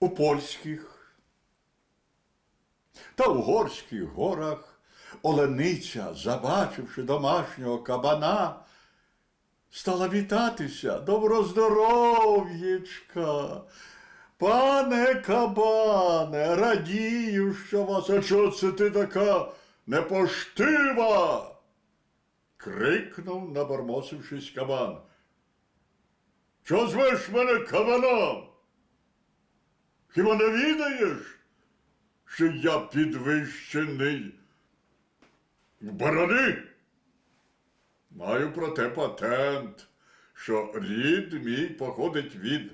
у польських та угорських горах Олениця, забачивши домашнього кабана, стала вітатися доброздоров'єчка. Пане кабане, радію, що вас, а чого це ти така непоштива? крикнув, набормосившись кабан. Чого звеш мене кабаном? Хіба не відаєш, що я підвищений в барани? Маю проте патент, що рід мій походить від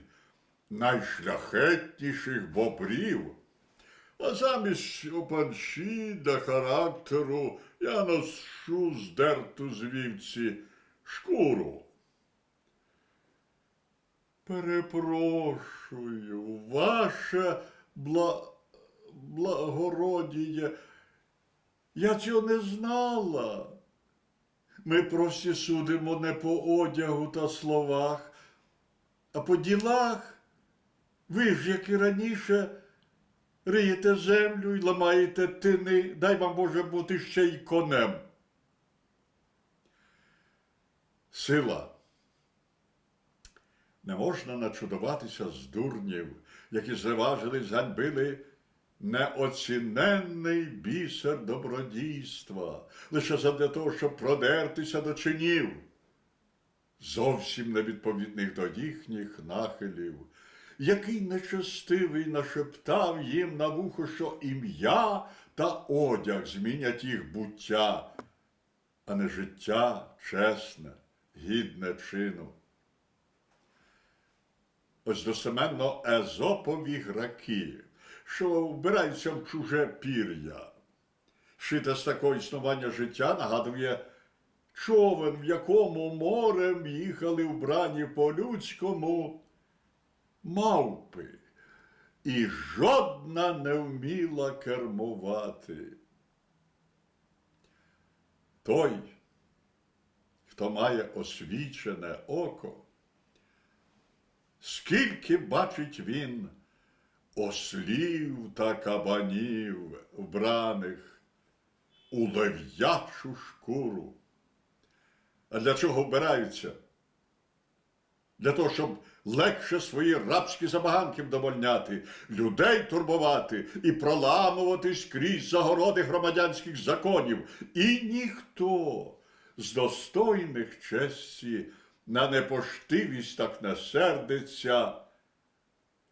найшляхетніших бобрів. А замість опанчі та характеру я ношу здерту з вівці шкуру. Перепрошую, ваше бла... благородіє, я цього не знала. Ми прості судимо не по одягу та словах, а по ділах. Ви ж, як і раніше, риєте землю і ламаєте тини, дай вам Боже бути ще й конем. Сила. Не можна начудуватися з дурнів, які зневажили, зганьбили неоціненний бісер добродійства, лише задля того, щоб продертися до чинів, зовсім невідповідних до їхніх нахилів. Який нечестивий нашептав їм на вухо, що ім'я та одяг змінять їх буття, а не життя чесне, гідне чину. Ось достеменно езопові граки, що вбираються в чуже пір'я. Шите з такого існування життя нагадує човен, в якому морем їхали вбрані по-людському мавпи, і жодна не вміла кермувати. Той, хто має освічене око, скільки бачить він ослів та кабанів, вбраних у лев'ячу шкуру. А для чого вбираються? Для того, щоб легше свої рабські забаганки вдовольняти, людей турбувати і проламуватись крізь загороди громадянських законів. І ніхто з достойних честі на непоштивість так не сердиться,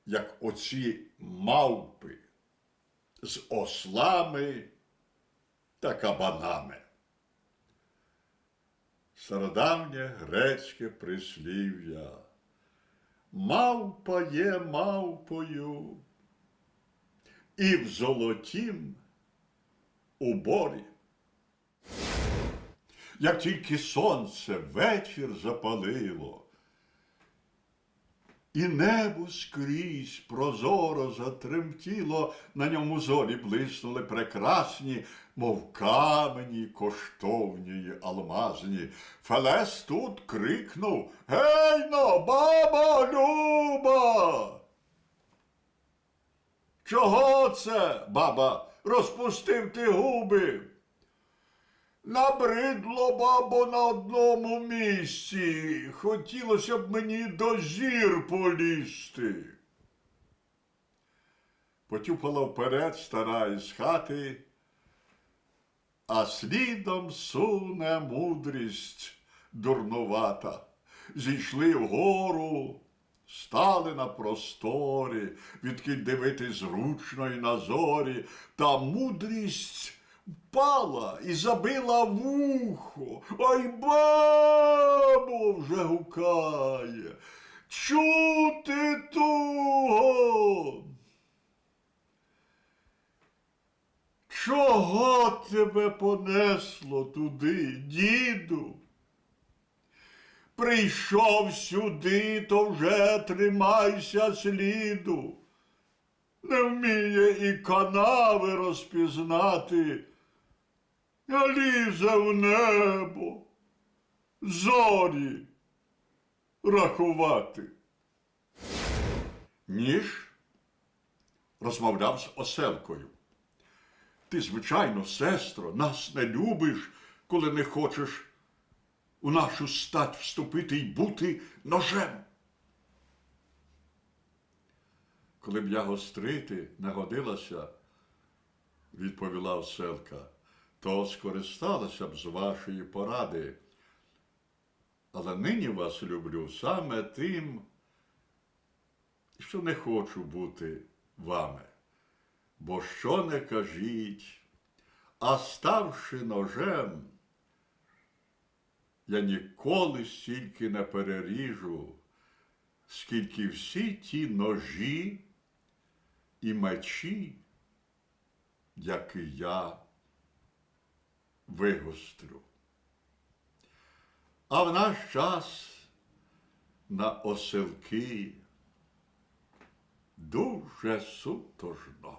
як оці мавпи з ослами та кабанами. Стародавнє грецьке прислів'я. Мавпа є мавпою, і в золотім уборі. Як тільки сонце вечір запалило, і небо скрізь прозоро затремтіло, на ньому зорі блиснули прекрасні, мов камені коштовні алмазні. Фелес тут крикнув Гейно, баба Люба! Чого це, баба, розпустив ти губи? Набридло, бабо, на одному місці. Хотілося б мені до зір полізти. Потюпала вперед стара із хати, а слідом суне мудрість дурнувата. Зійшли вгору, стали на просторі, відкіль дивитись зручно і на зорі, та мудрість впала і забила вухо. Ой, бабо вже гукає. Чути туго. Чого тебе понесло туди, діду? Прийшов сюди, то вже тримайся сліду. Не вміє і канави розпізнати, а лізе в небо, зорі рахувати. Ніж розмовляв з оселкою. Ти, звичайно, сестро, нас не любиш, коли не хочеш у нашу стать вступити й бути ножем. Коли б я гострити не годилася, відповіла оселка, то скористалася б з вашої поради. Але нині вас люблю саме тим, що не хочу бути вами. Бо що не кажіть, а ставши ножем, я ніколи стільки не переріжу, скільки всі ті ножі і мечі, які я вигострю. А в наш час на оселки дуже сутожно.